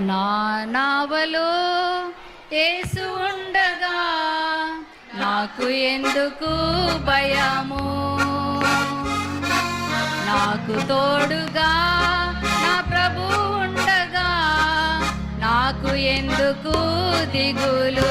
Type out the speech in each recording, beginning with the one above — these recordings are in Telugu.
నా నావలో ఏసు ఉండగా నాకు ఎందుకు భయము? నాకు తోడుగా నా ప్రభు ఉండగా నాకు ఎందుకు దిగులు?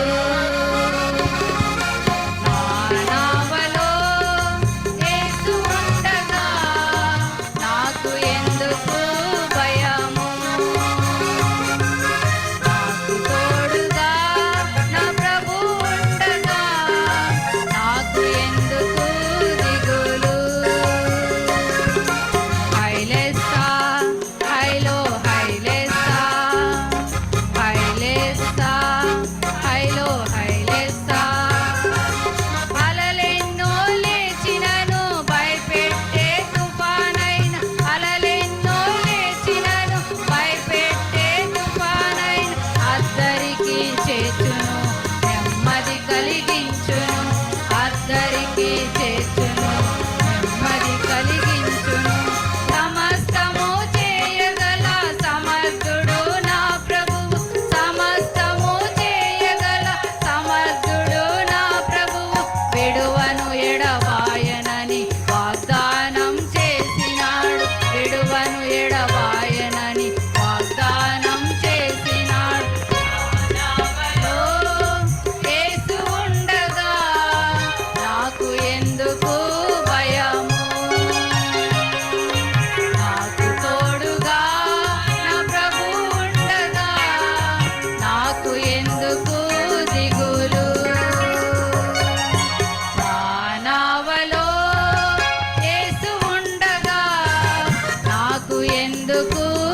పైకి చేతును করো